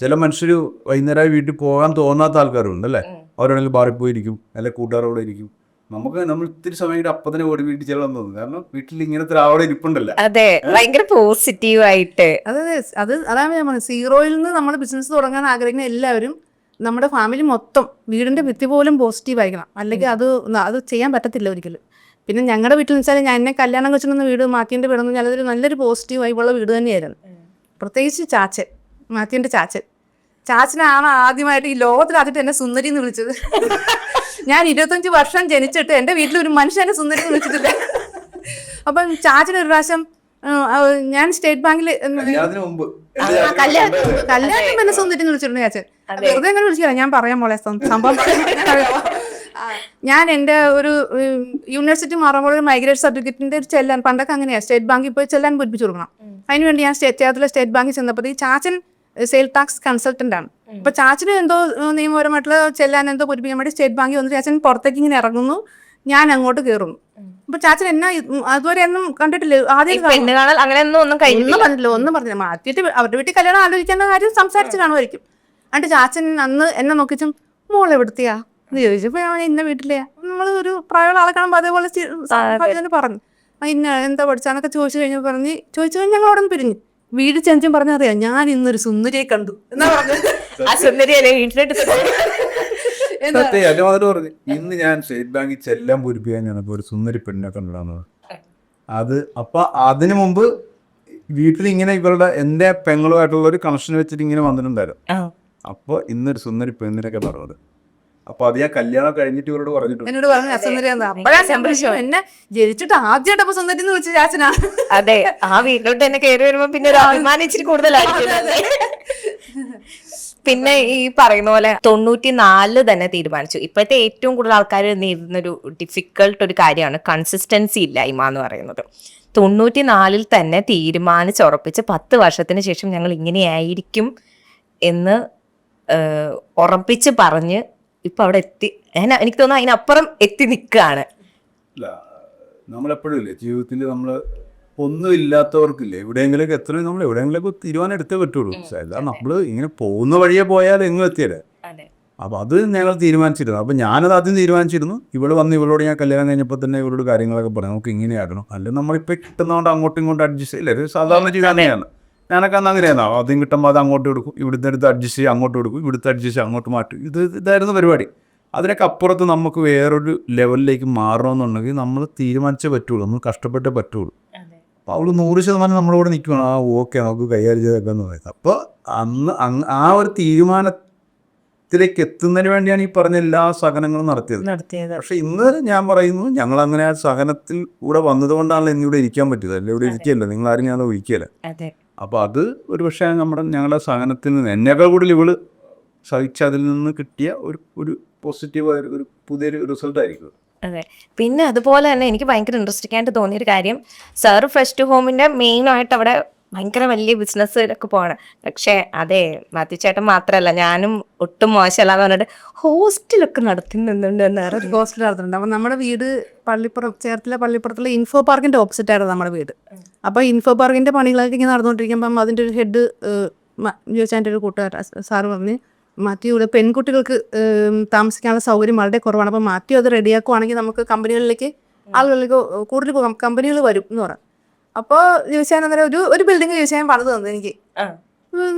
ചില മനുഷ്യർ വൈകുന്നേരമായി വീട്ടിൽ പോകാൻ തോന്നാത്ത ആൾക്കാരുണ്ട് അല്ലേ? അവരാണെങ്കിൽ ബാറിൽ പോയിരിക്കും അല്ലെങ്കിൽ കൂട്ടുകാരോടെ ഇരിക്കും. നമുക്ക് നമ്മൾ ഇത്തിരി സമയം കൂടി അപ്പം തന്നെ ഓടി വീട്ടിൽ ചെല്ലണം തോന്നുന്നു. കാരണം വീട്ടിൽ ഇങ്ങനത്തെ ഒരാളെ ഇരിപ്പുണ്ടല്ലോ. അതെ ഭയങ്കര പോസിറ്റീവ് ആയിട്ട്. അതെ അതെ. അത് അതാണ് ഞാൻ പറഞ്ഞത്. സീറോയിൽ നിന്ന് നമ്മൾ ബിസിനസ് തുടങ്ങാൻ ആഗ്രഹിക്കുന്ന എല്ലാവരും നമ്മുടെ ഫാമിലി മൊത്തം വീടിന്റെ ഭിത്തി പോലും പോസിറ്റീവ് ആയിരിക്കണം. അല്ലെങ്കിൽ അത് അത് ചെയ്യാൻ പറ്റത്തില്ല ഒരിക്കലും. പിന്നെ ഞങ്ങളുടെ വീട്ടിൽ വെച്ചാൽ ഞാൻ എന്നെ കല്യാണം കഴിച്ചിരുന്ന വീട് മാറ്റിന്റെ വീടെന്ന് പറഞ്ഞാൽ അതൊരു നല്ലൊരു പോസിറ്റീവ് വൈബുള്ള വീട് തന്നെയായിരുന്നു. പ്രത്യേകിച്ച് ചാച്ചൻ മാത്യന്റെ ചാച്ചൻ. ചാച്ചനാണ് ആദ്യമായിട്ട് ഈ ലോകത്തിൽ ആദ്യമായിട്ട് എന്നെ സുന്ദരി എന്ന് വിളിച്ചത്. [LAUGHS] ഞാൻ ഇരുപത്തഞ്ച് വർഷം ജനിച്ചിട്ട് എന്റെ വീട്ടിൽ ഒരു മനുഷ്യനെ സുന്ദരി എന്ന് വിളിച്ചിട്ടില്ല. [LAUGHS] അപ്പം ചാച്ചൻ ഒരു പ്രാവശ്യം ഞാൻ സ്റ്റേറ്റ് ബാങ്കിൽ കല്യാണത്തിന് പിന്നെ സൗന്ദര്യം വിളിച്ചിട്ടുണ്ട് ചാച്ചൻ വെറുതെ അങ്ങനെ വിളിച്ചില്ല ഞാൻ പറയാൻ മോളെ സംഭവം. ഞാൻ എന്റെ ഒരു യൂണിവേഴ്സിറ്റി മാറുമ്പോൾ ഒരു മൈഗ്രേറ്റ് സർട്ടിഫിക്കറ്റിന്റെ ഒരു ചെല്ലാൻ പണ്ടൊക്കെ അങ്ങനെയാണ് സ്റ്റേറ്റ് ബാങ്കിൽ പോയി ചെല്ലാൻ പൊരിപ്പിച്ചു കൊടുക്കണം. അതിനുവേണ്ടി ഞാൻ സ്റ്റേറ്റ് ചേർത്തിലെ സ്റ്റേറ്റ് ബാങ്കിൽ ചെന്നപ്പോൾ ഈ ചാച്ചൻ സെയിൽ ടാക്സ് കൺസൾട്ടന്റ് ആണ്. അപ്പൊ ചാച്ചന് എന്തോ നിയമപരമായിട്ടുള്ള ചെല്ലാൻ എന്തോ പൊരിപ്പിക്കാൻ വേണ്ടി സ്റ്റേറ്റ് ബാങ്കിൽ വന്നിട്ട് ചാച്ചൻ പുറത്തേക്ക് ഇങ്ങനെ ഇറങ്ങുന്നു. ഞാൻ അങ്ങോട്ട് കയറുന്നു അപ്പൊ ചാച്ചൻ എന്നാ അതുവരെ ഒന്നും കണ്ടിട്ടില്ല? ആദ്യം അങ്ങനെയൊന്നും ഒന്നും പറഞ്ഞില്ല ഒന്നും പറഞ്ഞില്ല. മാറ്റിയിട്ട് അവരുടെ വീട്ടിൽ കല്യാണം ആലോചിക്കേണ്ട കാര്യം സംസാരിച്ച് കാണുമായിരിക്കും. എന്നിട്ട് ചാച്ചൻ അന്ന് എന്നെ നോക്കിച്ചും മോൾ എവിടുത്തെയാ? എന്ന് ചോദിച്ചപ്പോ ഞാൻ ഇന്ന വീട്ടിലെയാ. നമ്മൾ ഒരു പ്രായമുള്ള ആളെ കാണുമ്പോൾ അതേപോലെ പറഞ്ഞു. ഇന്ന എന്താ പഠിച്ചാന്നൊക്കെ ചോദിച്ചു കഴിഞ്ഞപ്പോൾ പറഞ്ഞ് ചോദിച്ചു കഴിഞ്ഞാൽ ഞങ്ങൾ അവിടെ നിന്ന് പിരിഞ്ഞു. വീട് ചെഞ്ചും പറഞ്ഞറിയാം ഞാൻ ഇന്നൊരു സുന്ദരിയെ കണ്ടു. എന്നാ പറഞ്ഞു ആ സുന്ദരിയല്ലേ വീട്ടിലിട്ട് സത്യം എന്റെ മതം പറഞ്ഞു ഇന്ന് ഞാൻ സ്റ്റേറ്റ് ബാങ്കിൽ ചെല്ലാൻ പൂരിപ്പിക്കാൻ ഞാനപ്പോ ഒരു സുന്ദരി പെണ്ണിനെ കണ്ടിടാന്ന് അത് അപ്പൊ അതിനു മുമ്പ് വീട്ടിൽ ഇങ്ങനെ ഇവരുടെ എന്റെ പെങ്ങളുമായിട്ടുള്ള ഒരു കണക്ഷൻ വെച്ചിട്ട് ഇങ്ങനെ വന്നിട്ടുണ്ടായിരുന്നു. അപ്പൊ ഇന്നൊരു സുന്ദരി പെണ്ണിനൊക്കെ പറഞ്ഞത്. അപ്പൊ അത് ഞാൻ കല്യാണം കഴിഞ്ഞിട്ട് ഇവരോട് പറഞ്ഞിട്ടുണ്ട്. എന്നോട് പറഞ്ഞു അപ്പോഴാ എന്നെ ജനിച്ചിട്ട് ആദ്യമായിട്ട് അപ്പൊ സുന്ദരി എന്ന് വിളിച്ച ചാച്ചനാ അതെ. ആ വീട്ടിലോട്ട് എന്നെ കയറി വരുമ്പോ പിന്നെ ഒരു അഭിമാനം ഇച്ചിരി കൂടുതലായിരിക്കും? പിന്നെ ഈ പറയുന്ന പോലെ തൊണ്ണൂറ്റി നാലിൽ തന്നെ തീരുമാനിച്ചു. ഇപ്പോഴത്തെ ഏറ്റവും കൂടുതൽ ആൾക്കാർ നേരിടുന്നൊരു ഡിഫിക്കൾട്ട് ഒരു കാര്യമാണ് കൺസിസ്റ്റൻസി ഇല്ലായ്മ എന്ന് പറയുന്നത്. തൊണ്ണൂറ്റി നാലിൽ തന്നെ തീരുമാനിച്ചുറപ്പിച്ച് പത്ത് വർഷത്തിന് ശേഷം ഞങ്ങൾ ഇങ്ങനെയായിരിക്കും എന്ന് ഉറപ്പിച്ച് പറഞ്ഞ് ഇപ്പൊ അവിടെ എത്തി. എനിക്ക് തോന്നുന്നു അതിനപ്പുറം എത്തി നിൽക്കുകയാണ്. നമ്മളെപ്പോഴും ഇല്ലേ? ജീവിതത്തിൽ നമ്മൾ ഒന്നും ഇല്ലാത്തവർക്കില്ലേ? എവിടെയെങ്കിലൊക്കെ എത്ര നമ്മൾ എവിടെയെങ്കിലൊക്കെ തീരുമാനം എടുത്തേ പറ്റുള്ളൂ. അല്ല നമ്മൾ ഇങ്ങനെ പോകുന്ന വഴിയെ പോയാൽ എങ്ങും എത്തിയല്ലേ അപ്പോൾ അത് ഞങ്ങൾ തീരുമാനിച്ചിരുന്നു. അപ്പോൾ ഞാനത് ആദ്യം തീരുമാനിച്ചിരുന്നു. ഇവൾ വന്ന് ഇവളോട് ഞാൻ കല്യാണം കഴിഞ്ഞപ്പോൾ തന്നെ ഇവളോട് കാര്യങ്ങളൊക്കെ പറഞ്ഞു. നമുക്ക് ഇങ്ങനെയായിരുന്നു അല്ലെങ്കിൽ നമ്മളിപ്പോൾ കിട്ടുന്നതുകൊണ്ട് അങ്ങോട്ടും ഇങ്ങോട്ടും അഡ്ജസ്റ്റ് ചെയ്യില്ല? ഒരു സാധാരണ ചെയ്യാനെയാണ് ഞാനൊക്കെ അന്ന് അങ്ങനെയാണോ ആദ്യം കിട്ടുമ്പോൾ അത് അങ്ങോട്ട് കൊടുക്കും ഇവിടുത്തെ അടുത്ത് അഡ്ജസ്റ്റ് ചെയ്യും. അങ്ങോട്ട് കൊടുക്കും ഇവിടുത്തെ അഡ്ജസ്റ്റ് ചെയ്യുക അങ്ങോട്ട് മാറ്റും. ഇത് ഇതായിരുന്നു പരിപാടി. അതിനൊക്കെ അപ്പുറത്ത് നമുക്ക് വേറൊരു ലെവലിലേക്ക് മാറണമെന്നുണ്ടെങ്കിൽ നമ്മൾ തീരുമാനിച്ചേ പറ്റുള്ളൂ. നമ്മൾ കഷ്ടപ്പെട്ടേ പറ്റുള്ളൂ. അപ്പോൾ അവൾ നൂറ് ശതമാനം നമ്മളോട് നിൽക്കുകയാണ് ആ ഓക്കെ നമുക്ക് കൈകാര്യം ചെയ്തേക്കാന്ന് പറയുന്നത് അപ്പോൾ അന്ന് അങ് ആ ഒരു തീരുമാനത്തിലേക്ക് എത്തുന്നതിന് വേണ്ടിയാണ് ഈ പറഞ്ഞ എല്ലാ സഹനങ്ങളും നടത്തിയത്. നടത്തിയത്. പക്ഷെ ഇന്ന് ഞാൻ പറയുന്നു ഞങ്ങൾ അങ്ങനെ ആ സഹനത്തിൽ കൂടെ വന്നതുകൊണ്ടാണല്ലോ ഇന്നിവിടെ ഇരിക്കാൻ പറ്റിയത്. അല്ലെ? ഇവിടെ ഇരിക്കുകയല്ല? നിങ്ങൾ ആരും ഞാൻ ഒഴിക്കുകയല്ല അപ്പോൾ അത് ഒരു പക്ഷേ നമ്മുടെ ഞങ്ങളുടെ സഹനത്തിൽ നിന്ന് എന്നേക്കാൾ കൂടുതൽ ഇവൾ സഹിച്ച അതിൽ നിന്ന് കിട്ടിയ ഒരു ഒരു പോസിറ്റീവായ ഒരു പുതിയൊരു റിസൾട്ട് ആയിരിക്കും. അതെ. പിന്നെ അതുപോലെ തന്നെ എനിക്ക് ഭയങ്കര ഇൻട്രസ്റ്റിംഗ് ആയിട്ട് തോന്നിയൊരു കാര്യം സാർ ഫ്രഷ് ടു ഹോമിന്റെ മെയിൻ ആയിട്ട് അവിടെ ഭയങ്കര വലിയ ബിസിനസ്സിലൊക്കെ പോകണം പക്ഷേ അതെ മാത്യു ചേട്ടൻ മാത്രമല്ല ഞാനും ഒട്ടും മോശമല്ല എന്ന് പറഞ്ഞിട്ട് ഹോസ്റ്റലൊക്കെ [LAUGHS] നടത്തുന്നുണ്ട് എന്നാറ് ഒരു ഹോസ്റ്റൽ നടത്തുന്നുണ്ട് അപ്പം നമ്മുടെ വീട് പള്ളിപ്പുറം ചേർത്തല പള്ളിപ്പുറത്തുള്ള ഇൻഫോ പാർക്കിന്റെ ഓപ്പോസിറ്റ് ആയിരുന്നു നമ്മുടെ വീട്. അപ്പോൾ ഇൻഫോ പാർക്കിന്റെ പണികളൊക്കെ ഇങ്ങനെ നടന്നുകൊണ്ടിരിക്കുമ്പം അതിന്റെ ഒരു ഹെഡ് ജോച്ചാന്റെ ഒരു കൂട്ടുകാരൻ സാറ് പറഞ്ഞ് മാത്യു ഇവിടെ പെൺകുട്ടികൾക്ക് താമസിക്കാനുള്ള സൗകര്യം വളരെ കുറവാണ്. അപ്പോൾ മാത്യു അത് റെഡിയാക്കുവാണെങ്കിൽ നമുക്ക് കമ്പനികളിലേക്ക് ആളുകളിലേക്ക് കൂടുതൽ പോകാം. കമ്പനികൾ വരും എന്ന് പറയാം. അപ്പോൾ ജോച്ചാൻ അന്നേരം ഒരു ഒരു ബിൽഡിംഗ് ജോച്ചാൻ പണിത് തന്നു എനിക്ക്.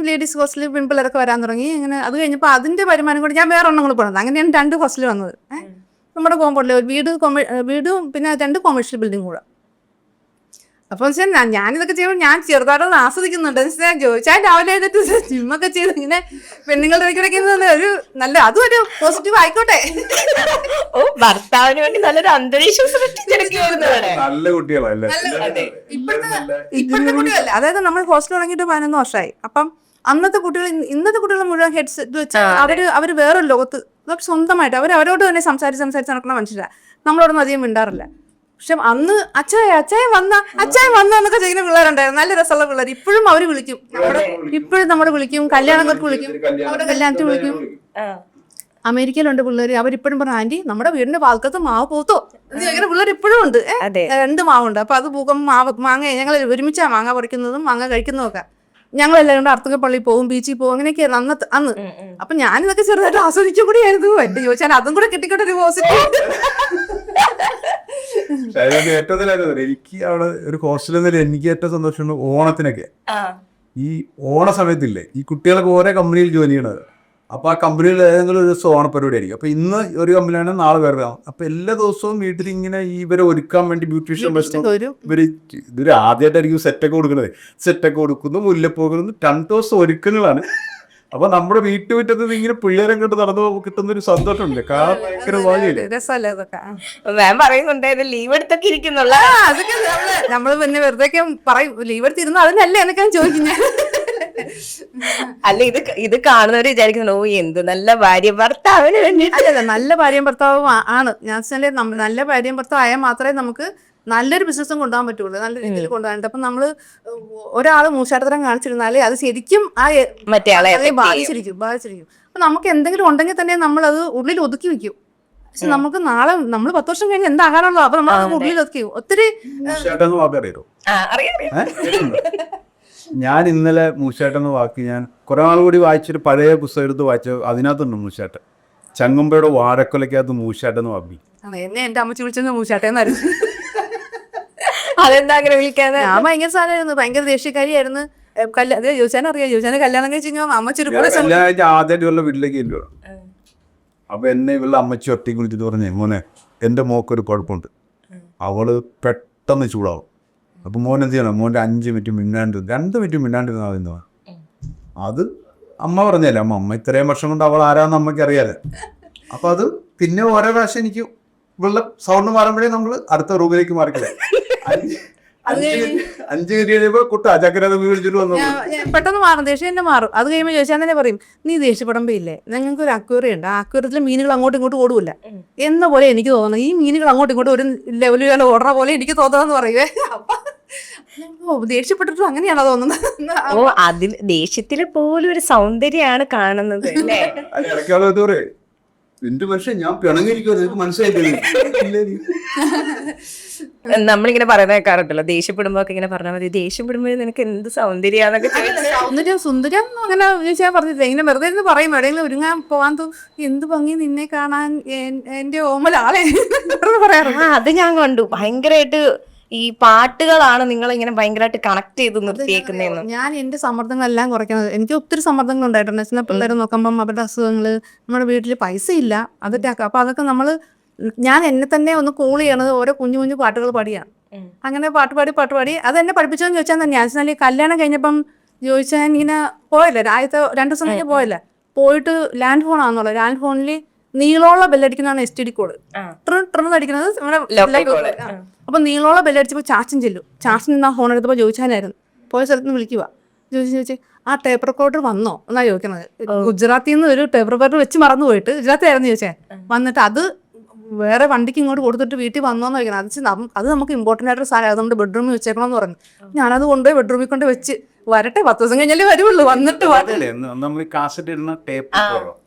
ലേഡീസ് ഹോസ്റ്റലിൽ പെൺപിള്ളേരൊക്കെ വരാൻ തുടങ്ങി. അങ്ങനെ അത് കഴിഞ്ഞപ്പോൾ അതിന്റെ വരുമാനം കൂടി ഞാൻ വേറെ ഒന്നും കൂടി അങ്ങനെ അങ്ങനെയാണ് രണ്ട് ഹോസ്റ്റലിൽ വന്നത്. നമ്മുടെ കോമ്പൗണ്ടിൽ ഒരു വീട് കൊമേ- വീടും പിന്നെ രണ്ട് കൊമേഴ്ഷ്യൽ ബിൽഡിംഗ് കൂടെ. അപ്പോൾ വെച്ചാൽ ഞാൻ ഞാനിതൊക്കെ ചെയ്യുമ്പോൾ ഞാൻ ചെറുതായിട്ട് ആസ്വദിക്കുന്നുണ്ട്. ഞാൻ ചോദിച്ചാൽ രാവിലെ എഴുതിട്ട് ജിമ്മൊക്കെ ചെയ്ത് ഇങ്ങനെ പെണ്ണുങ്ങളുടെ ഇടയ്ക്കിടയ്ക്ക് ഒരു നല്ല അതും ഒരു പോസിറ്റീവ് ആയിക്കോട്ടെ. ഓ ഭർത്താവിന് വേണ്ടി നല്ലൊരു അന്തരീക്ഷം നല്ല കുട്ടികളല്ലേ? ഇപ്പോഴത്തെ ഇപ്പോഴത്തെ കുട്ടികളല്ല? അതായത് നമ്മൾ ഹോസ്റ്റൽ തുടങ്ങിയിട്ട് പതിനൊന്ന് വർഷമായി അപ്പം അന്നത്തെ കുട്ടികൾ ഇന്നത്തെ കുട്ടികൾ മുഴുവൻ ഹെഡ്സെറ്റ് വെച്ച് അവർ അവർ വേറൊരു ലോകത്ത് സ്വന്തമായിട്ട് അവർ അവരോട് തന്നെ സംസാരിച്ച് സംസാരിച്ച് നടക്കുന്ന മനുഷ്യരാ. നമ്മളോടൊന്നും അധികം മിണ്ടാറില്ല. പക്ഷെ അന്ന് അച്ചായ അച്ചായ വന്ന അച്ചായ വന്ന എന്നൊക്കെ ചെയ്യുന്ന പിള്ളേരുണ്ടായിരുന്നു. നല്ല രസമുള്ള പിള്ളേർ ഇപ്പോഴും അവർ വിളിക്കും. ഇപ്പോഴും നമ്മൾ വിളിക്കും. കല്യാണങ്ങൾക്ക് വിളിക്കും. അവരുടെ കല്യാണത്തിന് വിളിക്കും. അമേരിക്കയിലുണ്ട് പിള്ളേർ അവരിപ്പോഴും പറഞ്ഞു ആന്റി നമ്മുടെ വീടിന്റെ പാൽക്കത്ത് മാവ് പോത്തോ? അങ്ങനെ പിള്ളേർ ഇപ്പോഴും ഉണ്ട്. രണ്ട് മാവുണ്ട്. അപ്പൊ അത് പൂക്കം മാവ് മാങ്ങ ഞങ്ങൾ ഒരുമിച്ചാ മാങ്ങ പറിക്കുന്നതും മാങ്ങ കഴിക്കുന്നതും ഒക്കെ ഞങ്ങൾ എല്ലാവരും കൂടെ അർത്തുക പള്ളി പോകും ബീച്ചിൽ പോകും അങ്ങനെയൊക്കെയായിരുന്നു അന്നത്തെ അന്ന്. ഉം. അപ്പൊ ഞാനിതൊക്കെ ചെറുതായിട്ട് ആസ്വദിച്ചും കൂടി ആയിരുന്നു എന്റെ ചോദിച്ചാൽ അതും കൂടെ കിട്ടിക്കോട്ടെ ഒരു പോസിറ്റീവ്. [LAUGHS] [LAUGHS] ഏറ്റവും നല്ലത് എനിക്ക് അവിടെ ഒരു ഹോസ്റ്റലിൽ നിന്നല്ലേ എനിക്ക് ഏറ്റവും സന്തോഷമുണ്ട് ഓണത്തിനൊക്കെ. ആ. ഈ ഓണ സമയത്തില്ലേ ഈ കുട്ടികളൊക്കെ ഓരോ കമ്പനിയിൽ ജോലി ചെയ്യണത്. അപ്പൊ ആ കമ്പനിയിൽ ഏതെങ്കിലും ഒരു ദിവസം ഓണപ്പരിപാടി ആയിരിക്കും. അപ്പൊ ഇന്ന് ഒരു കമ്പനിയാണ് നാളെ വേറെ അപ്പൊ എല്ലാ ദിവസവും വീട്ടിൽ ഇങ്ങനെ ഇവരെ ഒരുക്കാൻ വേണ്ടി ബ്യൂട്ടീഷ്യൻ ഭക്ഷണം ഇവർ ഇവർ ഇതൊരു ആദ്യമായിട്ടായിരിക്കും സെറ്റൊക്കെ കൊടുക്കുന്നത് സെറ്റൊക്കെ കൊടുക്കുന്നു മുല്ലപ്പോകുന്നു രണ്ടു രണ്ട് ദിവസം ഒരുക്കങ്ങളാണ്. അപ്പൊ നമ്മുടെ വീട്ടുമുറ്റത്ത് ഇങ്ങനെ പിള്ളേരെ കണ്ട് നടന്നു കിട്ടുന്ന ഒരു സന്തോഷമുണ്ട് കാണാൻ ഭയങ്കര ഭാഗ്യമില്ലേ രസമല്ലേ അതൊക്കെ? ഇത് ലീവ് എടുത്തൊക്കെ ഇരിക്കുന്നുള്ള. ആ, അതൊക്കെ നമ്മൾ നമ്മൾ പിന്നെ വെറുതെ പറയും ലീവ് എടുത്തിരുന്നു അതിനല്ലേ എന്നൊക്കെ ഞാൻ ചോദിക്കും ഞാൻ. അല്ല ഇത് ഇത് കാണുന്നവര് വിചാരിക്കുന്നു ഓ എന്ത് നല്ല ഭാര്യ ഭർത്താവിന് വേണ്ടിട്ട്. നല്ല ഭാര്യ ഭർത്താവും ആണ്. ഞാൻ വെച്ചാൽ നല്ല ഭാര്യ ഭർത്താവ് ആയാൽ മാത്രമേ നമുക്ക് നല്ലൊരു ബിസിനസ്സും കൊണ്ടുപോകാൻ പറ്റുള്ളൂ നല്ല രീതിയിൽ കൊണ്ടുപോകാൻ അപ്പം നമ്മൾ ഒരാൾ മൂശാട്ടത്തരം കാണിച്ചിരുന്നാലേ അത് ശരിക്കും ആ മറ്റേ ആളെ അതിനെ ബാധിച്ചിരിക്കും ബാധിച്ചിരിക്കും. അപ്പം നമുക്ക് എന്തെങ്കിലും ഉണ്ടെങ്കിൽ തന്നെ നമ്മൾ നമ്മളത് ഉള്ളിൽ ഒതുക്കി വെക്കും. പക്ഷെ നമുക്ക് നാളെ നമ്മൾ പത്ത് വർഷം കഴിഞ്ഞ് എന്താകാനുള്ളൂ അപ്പൊ നമ്മൾ ഉള്ളിൽ ഒതുക്കി ഒത്തിരി. ഞാൻ ഇന്നലെ മൂശാട്ടെന്ന് വാക്ക് ഞാൻ കുറെ നാൾ കൂടി വായിച്ചൊരു പഴയ പുസ്തകം എടുത്ത് വായിച്ച അതിനകത്തുണ്ട് മൂശാട്ടൻ. ചങ്ങമ്പയുടെ വാഴക്കൊലക്കകത്ത് മൂശാട്ടെന്ന് വാപ്പി ആണ്. എന്നെ എന്റെ അമ്മച്ചി വിളിച്ചത് മൂച്ചാട്ടേന്നായിരുന്നു അതെന്താ അങ്ങനെ വിളിക്കാതെ? ഞാൻ ഭയങ്കര സാധനമായിരുന്നു. ഭയങ്കര ദേഷ്യക്കാരിയായിരുന്നു. അതെ ചോദിച്ചാൽ അറിയാം? ജോസാനെ കല്യാണം കഴിച്ചു അമ്മ ചെറുപ്പം ആദ്യമായിട്ട് വീട്ടിലേക്ക് ഇല്ലോ. അപ്പൊ എന്നെ ഇവളുടെ അമ്മച്ചി ഒറ്റയ്ക്ക് വിളിച്ചിട്ട് പറഞ്ഞേ മോനെ എന്റെ മോക്കൊരു കുഴപ്പമുണ്ട്. അവൾ പെട്ടെന്ന് ചൂടാവും. അപ്പൊ മോൻ എന്ത് ചെയ്യണം? മോന്റെ അഞ്ച് മിനിറ്റ് മിണ്ടാണ്ട് രണ്ട് മിനിറ്റ് മിണ്ടാണ്ടിരുന്നാ മതി. അത് അമ്മ പറഞ്ഞല്ലേ അമ്മ അമ്മ ഇത്രയും വർഷം കൊണ്ട് അവൾ ആരാന്ന് അമ്മയ്ക്ക് അറിയാലേ. അപ്പൊ അത് പിന്നെ ഓരോ പ്രാവശ്യം എനിക്ക് ഇവളുടെ സൗണ്ട് മാറുമ്പോഴേ നമ്മൾ അടുത്ത റൂമിലേക്ക് മാറിക്കില്ലേ അഞ്ച് മിനിറ്റ് കഴിയുമ്പോ കുട്ട. വിളിച്ചിട്ട് വന്നു? പെട്ടെന്ന് മാറും ദേഷ്യം എന്നെ മാറും. അത് കഴിയുമ്പോൾ ചോദിച്ചാൽ തന്നെ പറയും നീ ദേഷ്യപ്പെടുമ്പോ ഇല്ലേ ഞങ്ങൾക്ക് ഒരു അക്വേറി ഉണ്ട് ആ അക്വേറിയത്തിൽ മീനുകൾ അങ്ങോട്ടും ഇങ്ങോട്ടും ഓടില്ല. എന്ന പോലെ എനിക്ക് തോന്നുന്നു ഈ മീനുകൾ അങ്ങോട്ടും ഇങ്ങോട്ടും ഒരു ലെവലിൽ ഓടുന്ന പോലെ എനിക്ക് തോന്നുന്നതെന്ന് പറയുവേ ഓ, ദേഷ്യപ്പെട്ടിട്ടും അങ്ങനെയാണോ തോന്നുന്നത്? ഓ അതിൽ ദേഷ്യത്തിൽ പോലും ഒരു സൗന്ദര്യമാണ് കാണുന്നത് അല്ലേ? എന്റെ മനുഷ്യൻ ഞാൻ പിണങ്ങിയിരിക്കും മനസ്സിലായിട്ടില്ല? [LAUGHS] നമ്മളിങ്ങനെ പറയുന്ന കേൾക്കാറുണ്ടല്ലോ ദേഷ്യപ്പെടുമ്പോ ഒക്കെ ഇങ്ങനെ പറഞ്ഞാൽ മതി. ദേഷ്യപ്പെടുമ്പോ നിനക്ക് എന്ത് സൗന്ദര്യാന്നൊക്കെ സൗന്ദര്യം സുന്ദരം അങ്ങനെ ചോദിച്ചാൽ പറഞ്ഞില്ല ഇങ്ങനെ വെറുതെ ഇരുന്ന് പറയും. എവിടെയെങ്കിലും ഒരുങ്ങാൻ പോവാൻ തോന്നും എന്ത് ഭംഗി നിന്നെ കാണാൻ എന്റെ ഓമലാളെ പറയാറുണ്ട്. അത് ഞാൻ കണ്ടു. ഭയങ്കരമായിട്ട് ഈ പാട്ടുകളാണ് നിങ്ങൾ ഇങ്ങനെ ഭയങ്കരമായിട്ട് കണക്ട് ചെയ്ത് നിർത്തിയേക്കുന്നതെന്ന് ഞാൻ എന്റെ സമ്മർദ്ദങ്ങളെല്ലാം കുറയ്ക്കുന്നത്. എനിക്ക് ഒത്തിരി സമ്മർദ്ദങ്ങൾ ഉണ്ടായിട്ടുണ്ട്. വെച്ചാൽ പിള്ളേരെ നോക്കുമ്പം അവരുടെ അസുഖങ്ങൾ നമ്മുടെ വീട്ടിൽ പൈസ ഇല്ല അതൊക്കെ അപ്പൊ അതൊക്കെ നമ്മൾ ഞാൻ എന്നെ തന്നെ ഒന്ന് കൂൾ ചെയ്യണത് ഓരോ കുഞ്ഞു കുഞ്ഞു പാട്ടുകൾ പാടിയാണ് അങ്ങനെ പാട്ട് പാടി പാട്ട് പാടി. അത് എന്നെ പഠിപ്പിച്ചതെന്ന് ചോദിച്ചാൽ തന്നെ ഞാൻ കല്യാണം കഴിഞ്ഞപ്പം ചോദിച്ചാൽ ഇങ്ങനെ പോയല്ലേ? ആദ്യത്തെ രണ്ട് ദിവസം കഴിഞ്ഞ് പോയല്ലേ? പോയിട്ട് ലാൻഡ് ഫോൺ ആണെന്നുള്ളത് ലാൻഡ് ഫോണിൽ നീളമുള്ള ബെല്ലടിക്കുന്നതാണ് എസ് ടി ഡി കോഡ്. ട്രിൺ ട്രിൺ അടിക്കുന്നത് നമ്മുടെ. അപ്പൊ നീളമുള്ള ബെല്ലടിച്ചപ്പോൾ ചാച്ചൻ ചെല്ലും. ചാച്ചൻ നിന്ന് ആ ഫോൺ എടുത്തപ്പോൾ ചോദിച്ചാനായിരുന്നു പോയ സ്ഥലത്ത് നിന്ന് വിളിക്കുക ചോദിച്ചു ചോദിച്ചു ആ ടേപ്പ് റെക്കോർഡർ വന്നോ? എന്നാ ചോദിക്കണത്. ഗുജറാത്തിൽ നിന്ന് ഒരു ടേപ്പ് റെക്കോർഡർ വെച്ച് മറന്നു പോയിട്ട് ഗുജറാത്തിലായിരുന്നു ചോദിച്ചേ. വന്നിട്ട് അത് വേറെ വണ്ടിക്ക് ഇങ്ങോട്ട് കൊടുത്തിട്ട് വീട്ടിൽ വന്നോന്ന് ചോദിക്കണം. അത് അത് നമുക്ക് ഇമ്പോർട്ടന്റ് ആയിട്ടൊരു സാധനം. അത് നമ്മുടെ ബെഡ്റൂമിൽ വെച്ചേക്കണമെന്ന് പറഞ്ഞു. ഞാനത് കൊണ്ടുപോയി ബെഡ്റൂമിൽ കൊണ്ട് വെച്ച് വരട്ടെ പത്ത് ദിവസം കഴിഞ്ഞാലേ വരുള്ളൂ. വന്നിട്ട് നമ്മൾ ഈ കാസറ്റ് ഇടുന്ന ടേപ്പ്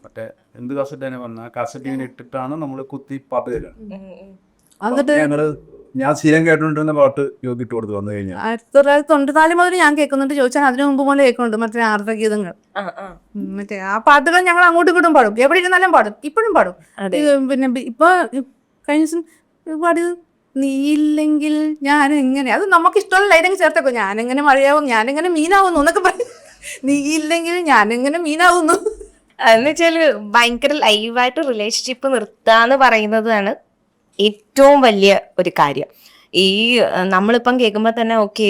മറ്റേ എന്ത് കാസറ്റ് തന്നെ വന്ന കാസറ്റ് ഇങ്ങനെ ഇട്ടിട്ടാണ് നമ്മൾ കുത്തി പാട്ട് തരുന്നത് എന്നിട്ട് ഞങ്ങൾ ഞാൻ സ്ഥിരം കേട്ടോണ്ടിരുന്ന പാട്ട് യോഗി ഇട്ട് കൊടുത്ത് വന്നു കഴിഞ്ഞാൽ ആയിരത്തി തൊള്ളായിരത്തി തൊണ്ണൂറ്റിനാല് മുതൽ ഞാൻ കേൾക്കുന്നുണ്ട്. ചോദിച്ചാൽ അതിനു മുമ്പ് മുതൽ കേൾക്കുന്നുണ്ട്. മറ്റേ ആർദ്രഗീതങ്ങൾ ആ, ആ. ഉം, മറ്റേ ആ പാട്ടുകൾ ഞങ്ങൾ അങ്ങോട്ടും ഇങ്ങോട്ടും പാടും. എവിടെ ഇരുന്നാലും പാടും. ഇപ്പോഴും പാടും. ഇത് പിന്നെ ഇപ്പൊ കഴിഞ്ഞ ദിവസം പാടി നീയില്ലെങ്കിൽ ഞാൻ എങ്ങനെ? അത് നമുക്ക് ഇഷ്ടമുള്ള ലൈനങ്ങ് ചേർത്തേക്കോ. ഞാനെങ്ങനെ മഴയാവും ഞാനെങ്ങനെ മീനാവുന്നു എന്നൊക്കെ പറയും. നീയില്ലെങ്കിൽ ഞാനെങ്ങനെ മീനാവുന്നു? എന്ന് വെച്ചാൽ ഭയങ്കര ലൈവായിട്ട് റിലേഷൻഷിപ്പ് നിർത്താന്ന് പറയുന്നതാണ് ഏറ്റവും വലിയ ഒരു കാര്യം. ഈ നമ്മളിപ്പം കേൾക്കുമ്പോൾ തന്നെ ഓക്കെ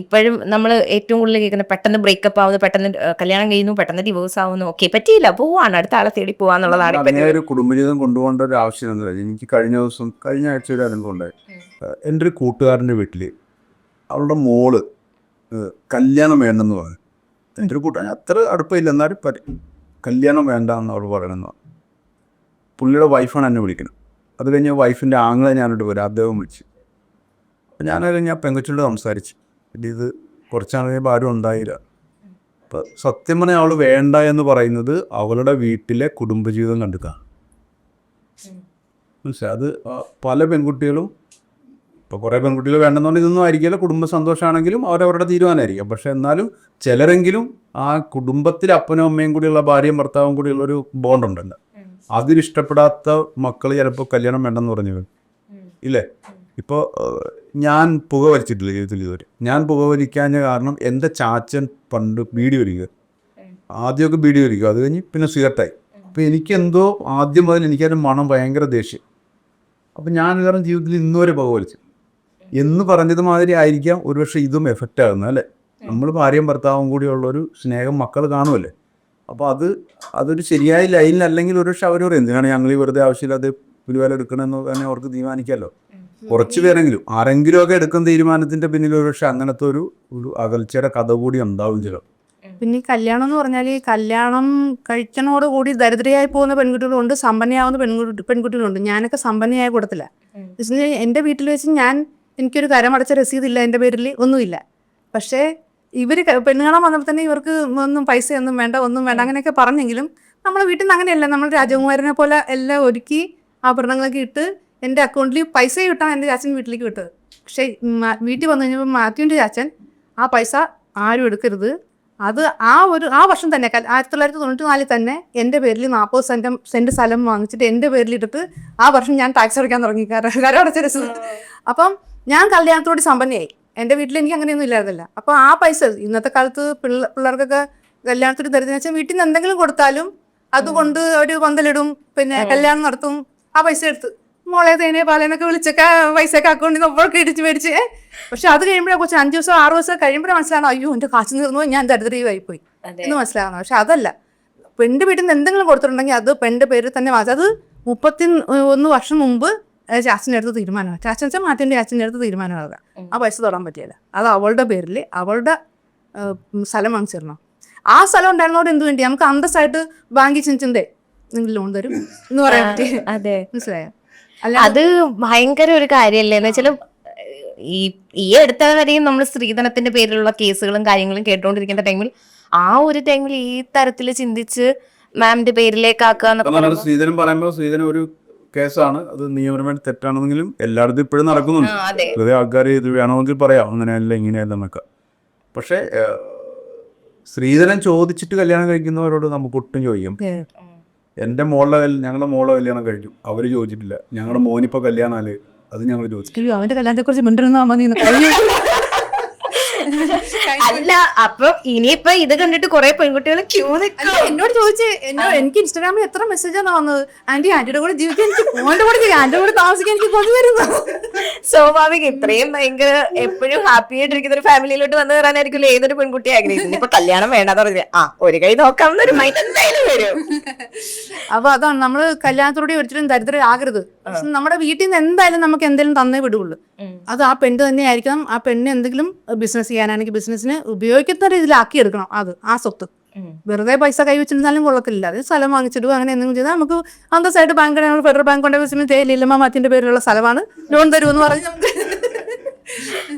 ഇപ്പോഴും നമ്മൾ ഏറ്റവും കൂടുതൽ കേൾക്കുന്ന പെട്ടെന്ന് ബ്രേക്കപ്പ് ആവുന്നു പെട്ടെന്ന് കല്യാണം കഴിയുന്നു പെട്ടെന്ന് ഡിവോഴ്സ് ആവുന്നു ഓക്കെ പറ്റിയില്ല പോവാണ് അടുത്ത ആളെ തേടി പോവാന്നുള്ളതാണ് ഒരു കുടുംബജീവിതം കൊണ്ടുപോകേണ്ട ഒരു ആവശ്യം എന്താ എനിക്ക് കഴിഞ്ഞ ദിവസം കഴിഞ്ഞ ആഴ്ച ഒരു അനുഭവം ഉണ്ടായി എന്റെ ഒരു കൂട്ടുകാരന്റെ വീട്ടിൽ അവളുടെ മോൾ കല്യാണം വേണ്ടെന്ന് പറഞ്ഞു. എന്റെ ഒരു കൂട്ടുകാരൻ അത്ര അടുപ്പമില്ല എന്നാലും കല്യാണം വേണ്ട എന്ന് അവൾ പറയണമെന്ന് പറഞ്ഞു. പുള്ളിയുടെ വൈഫാണ് എന്നെ വിളിക്കുന്നത്. അത് കഴിഞ്ഞ് വൈഫിന്റെ ആങ്ങളെ ഞാനോട് വരാം. അദ്ദേഹം വിളിച്ചു. അപ്പം ഞാനത് ഞാൻ പെങ്കൊച്ചിനോട് സംസാരിച്ചു. പിന്നെ ഇത് കഴിയുമ്പോൾ ആരും ഉണ്ടായില്ല. അപ്പം സത്യം പറഞ്ഞാൽ അവൾ വേണ്ട എന്ന് പറയുന്നത് അവളുടെ വീട്ടിലെ കുടുംബജീവിതം കണ്ടിട്ടാണ്. മനസ്സിലായി? അത് പല പെൺകുട്ടികളും ഇപ്പോൾ കുറേ പെൺകുട്ടികൾ വേണ്ടെന്നുകൊണ്ട് ഇതൊന്നും ആയിരിക്കില്ല. കുടുംബ സന്തോഷമാണെങ്കിലും അവരവരുടെ തീരുമാനമായിരിക്കും. പക്ഷേ എന്നാലും ചിലരെങ്കിലും ആ കുടുംബത്തിലെ അപ്പനും അമ്മയും കൂടിയുള്ള ഭാര്യയും ഭർത്താവും കൂടിയുള്ളൊരു ബോണ്ടുണ്ടല്ലോ അതിലിഷ്ടപ്പെടാത്ത മക്കൾ ചിലപ്പോൾ കല്യാണം വേണ്ടെന്ന് പറഞ്ഞു ഇല്ലേ? ഇപ്പോൾ ഞാൻ പുക വലിച്ചിട്ടില്ല ജീവിതത്തിൽ ഇതുവരെ. ഞാൻ പുക വലിക്കാഞ്ഞ കാരണം എന്റെ ചാച്ചൻ പണ്ട് ബീഡി വലിക്കുക. ആദ്യമൊക്കെ ബീഡി വലിക്കുക. അത് കഴിഞ്ഞ് പിന്നെ സിഗരറ്റായി. അപ്പോൾ എനിക്കെന്തോ ആദ്യം മുതൽ എനിക്കതിന്റെ മണം ഭയങ്കര ദേഷ്യം. അപ്പം ഞാൻ കാരണം ജീവിതത്തിൽ ഇന്നുവരെ പുക വലിച്ചു. എന്ന് പറഞ്ഞത് മാതിരി ആയിരിക്കാം ഒരുപക്ഷെ ഇതും എഫക്റ്റ് ആകുന്നത് അല്ലേ? നമ്മൾ ഭാര്യയും ഭർത്താവും കൂടിയുള്ളൊരു സ്നേഹം മക്കൾ കാണുമല്ലേ? അപ്പോൾ അത് അതൊരു ശരിയായ ലൈനിലല്ലെങ്കിൽ ഒരുപക്ഷെ അവർ പറയും എന്തിനാണ് ഞങ്ങൾ ഈ വെറുതെ ആവശ്യമില്ലാതെ പുലിവേല എടുക്കണമെന്ന് തന്നെ അവർക്ക് തീരുമാനിക്കാമല്ലോ കുറച്ച് പേരെങ്കിലും ആരെങ്കിലും ഒക്കെ എടുക്കുന്ന തീരുമാനത്തിന്റെ പിന്നിൽ ഒരുപക്ഷെ അങ്ങനത്തെ ഒരു ഒരു അകൽച്ചയുടെ കഥ കൂടി ഉണ്ടാവും ചിലപ്പോൾ പിന്നെ ഈ കല്യാണം എന്ന് പറഞ്ഞാൽ ഈ കല്യാണം കഴിക്കണോടുകൂടി ദരിദ്രയായി പോകുന്ന പെൺകുട്ടികളുണ്ട് സമ്പന്നയാവുന്ന പെൺകുട്ടി പെൺകുട്ടികളുണ്ട്. ഞാനൊക്കെ സമ്പന്നയായ കൂടത്തില്ല എന്റെ വീട്ടിൽ വെച്ച് ഞാൻ എനിക്കൊരു കരമടച്ച രസീതില്ല എന്റെ പേരിൽ ഒന്നുമില്ല. പക്ഷേ ഇവർ പെണ്ണുങ്ങളെ വന്നപ്പോൾ തന്നെ ഇവർക്ക് ഒന്നും പൈസയൊന്നും വേണ്ട ഒന്നും വേണ്ട അങ്ങനെയൊക്കെ പറഞ്ഞെങ്കിലും നമ്മൾ വീട്ടിൽ നിന്ന് അങ്ങനെയല്ല. നമ്മൾ രാജകുമാരനെ പോലെ എല്ലാം ഒരുക്കി ആഭരണങ്ങളൊക്കെ ഇട്ട് എന്റെ അക്കൗണ്ടിൽ പൈസ കിട്ടാൻ എന്റെ ചാച്ചൻ വീട്ടിലേക്ക് വിട്ടത്. പക്ഷേ വീട്ടിൽ വന്നു കഴിഞ്ഞപ്പോൾ മാത്യുവിന്റെ ചാച്ചൻ ആ പൈസ ആരും എടുക്കരുത്. അത് ആ ഒരു ആ വർഷം തന്നെ ആയിരത്തി തൊള്ളായിരത്തി തൊണ്ണൂറ്റി നാലിൽ തന്നെ എന്റെ പേരിൽ നാൽപ്പത് സെന്റ് സെന്റ് സ്ഥലം വാങ്ങിച്ചിട്ട് എന്റെ പേരിൽ ഇട്ടിട്ട് ആ വർഷം ഞാൻ ടാക്സ് അടയ്ക്കാൻ തുടങ്ങി. കാരണം കരം അടച്ച രസം അപ്പം ഞാൻ കല്യാണത്തോട് സമ്പന്നയായി. എന്റെ വീട്ടിൽ എനിക്ക് അങ്ങനെയൊന്നും ഇല്ലായിരുന്നില്ല. അപ്പോൾ ആ പൈസ ഇന്നത്തെ കാലത്ത് പിള്ള പിള്ളേർക്കൊക്കെ കല്യാണത്തിന് തരുന്നതെന്ന് വെച്ചാൽ വീട്ടിൽ നിന്ന് എന്തെങ്കിലും കൊടുത്താലും അതുകൊണ്ട് ഒരു പന്തലിടും പിന്നെ കല്യാണം നടത്തും ആ പൈസ എടുത്ത്. മോളെ തേനെ പാലേനൊക്കെ വിളിച്ചൊക്കെ പൈസയൊക്കെ അക്കൗണ്ടിൽ നിന്ന് ഒപ്പോഴൊക്കെ ഇടിച്ച് മേടിച്ച്. പക്ഷെ അത് കഴിയുമ്പോഴേ കുറച്ച് അഞ്ച് ദിവസം ആറ് ദിവസം കഴിയുമ്പോഴേ മനസ്സിലാണോ അയ്യോ എന്റെ കാശ് നിർന്നു ഞാൻ ദരിദ്രീവായി പോയി എന്ന് മനസ്സിലാകണം പക്ഷെ അതല്ല പെണ്ണ് വീട്ടിൽ നിന്ന് എന്തെങ്കിലും കൊടുത്തിട്ടുണ്ടെങ്കിൽ അത് പെണ്ണിന്റെ പേരിൽ തന്നെ വാങ്ങിച്ചു അത് മുപ്പത്തി ഒന്ന് വർഷം മുമ്പ് ചാച്ചന്റെ അടുത്ത് തീരുമാനമാണ് ചാച്ചൻ വെച്ചാൽ മാറ്റിന്റെ ചാച്ചന്റെ അടുത്ത് തീരുമാനമാകുക ആ പൈസ തൊടാൻ പറ്റിയല്ല? അത് അവളുടെ പേരിൽ അവളുടെ സ്ഥലം വാങ്ങിച്ചിരണം ആ സ്ഥലം ഉണ്ടായിരുന്നോട് എന്ത് വേണ്ടി? നമുക്ക് അന്തസ്സായിട്ട് ബാങ്കിൽ ചെന്നിട്ടുണ്ടേ നിങ്ങൾ ലോൺ തരും എന്ന് പറയാൻ പറ്റി അതെ. മനസ്സിലായോ? അല്ല അത് ഭയങ്കര ഒരു കാര്യമല്ലേ എന്ന് വെച്ചാൽ ഈ ഈ അടുത്ത വരെയും നമ്മൾ സ്ത്രീധനത്തിന്റെ പേരിലുള്ള കേസുകളും കാര്യങ്ങളും കേട്ടുകൊണ്ടിരിക്കുന്ന ടൈമിൽ ആ ഒരു ടൈമിൽ ഈ തരത്തിൽ ചിന്തിച്ച് മാമിന്റെ പേരിലേക്കാക്കുക സ്ത്രീധനം പറയുമ്പോൾ സ്ത്രീധനം ഒരു കേസാണ്. അത് നിയമപരമായിട്ട് തെറ്റാണെന്നെങ്കിലും എല്ലായിടത്തും ഇപ്പോഴും നടക്കുന്നുണ്ട്. വെറുതെ ആൾക്കാർ ഇത് വേണമെങ്കിൽ പറയാം. അങ്ങനെയല്ല ഇങ്ങനെയല്ല എന്നൊക്കെ. പക്ഷേ സ്ത്രീധനം ചോദിച്ചിട്ട് കല്യാണം കഴിക്കുന്നവരോട് നമുക്ക് ഒട്ടും ചോദിക്കും. എന്റെ മോളെ ഞങ്ങളുടെ മോളെ കല്യാണം കഴിഞ്ഞു അവർ ചോദിച്ചിട്ടില്ല. ഞങ്ങളുടെ മോനിപ്പോൾ കല്യാണാൽ അത് ഞങ്ങൾ ചോദിച്ചു. അവന്റെ കല്യാണത്തെ കുറിച്ച് മിണ്ടിരുന്നാ മതി. അല്ല അപ്പൊ ഇനിയിപ്പൊ ഇത് കണ്ടിട്ട് കുറെ പെൺകുട്ടികൾ ക്യൂ നിൽക്കും. എന്നോട് ചോദിച്ചു എന്നോട് എനിക്ക് ഇൻസ്റ്റാഗ്രാമിൽ എത്ര മെസ്സേജാണ് വന്നത്? ആന്റി ആന്റിയുടെ കൂടെ ജീവിക്കാൻ എനിക്ക് പോകേണ്ട കൂടെ ആന്റിയുടെ കൂടെ താമസിക്കാൻ എനിക്ക് കൊതി വരുന്നു. സ്വാഭാവികം ഇത്രയും ഭയങ്കര എപ്പോഴും ഹാപ്പി ആയിട്ടിരിക്കുന്ന ഒരു ഫാമിലിയിലോട്ട് വന്നു കയറാനായിരിക്കും ഏതൊരു പെൺകുട്ടി ആഗ്രഹിക്കുന്നത്? ഇപ്പൊ കല്യാണം വേണ്ടാന്ന് പറഞ്ഞില്ല? ആ ഒരു കൈ നോക്കാവുന്ന ഒരു മൈൻഡ് എന്തായാലും വരും. അപ്പൊ അതാണ് നമ്മൾ കല്യാണത്തോടെ ഒരിക്കലും ദരിദ്രം ആകരുത് നമ്മുടെ വീട്ടിൽ നിന്ന് എന്തായാലും നമുക്ക് എന്തെങ്കിലും തന്നേ വിടുള്ളൂ. അത് ആ പെണ്ണ് തന്നെ ആയിരിക്കണം ആ പെണ്ണ് എന്തെങ്കിലും ബിസിനസ് ചെയ്യാനാണെങ്കിൽ ബിസിനസ്സിന് ഉപയോഗിക്കുന്ന രീതിയിലാക്കി എടുക്കണം. അത് ആ സ്വത്ത്. വെറുതെ പൈസ കൈവച്ചിരുന്നാലും കൊള്ളത്തില്ല. അത് സ്ഥലം വാങ്ങിച്ചിടുക അങ്ങനെ എന്തെങ്കിലും ചെയ്താൽ നമുക്ക് അന്തസ്സായിട്ട് ബാങ്ക് ഫെഡറൽ ബാങ്ക് കൊണ്ടേ ലീലമ്മ മാത്തിന്റെ പേരിലുള്ള സ്ഥലമാണ്. ലോൺ തരുമെന്ന് പറഞ്ഞ് നമുക്ക്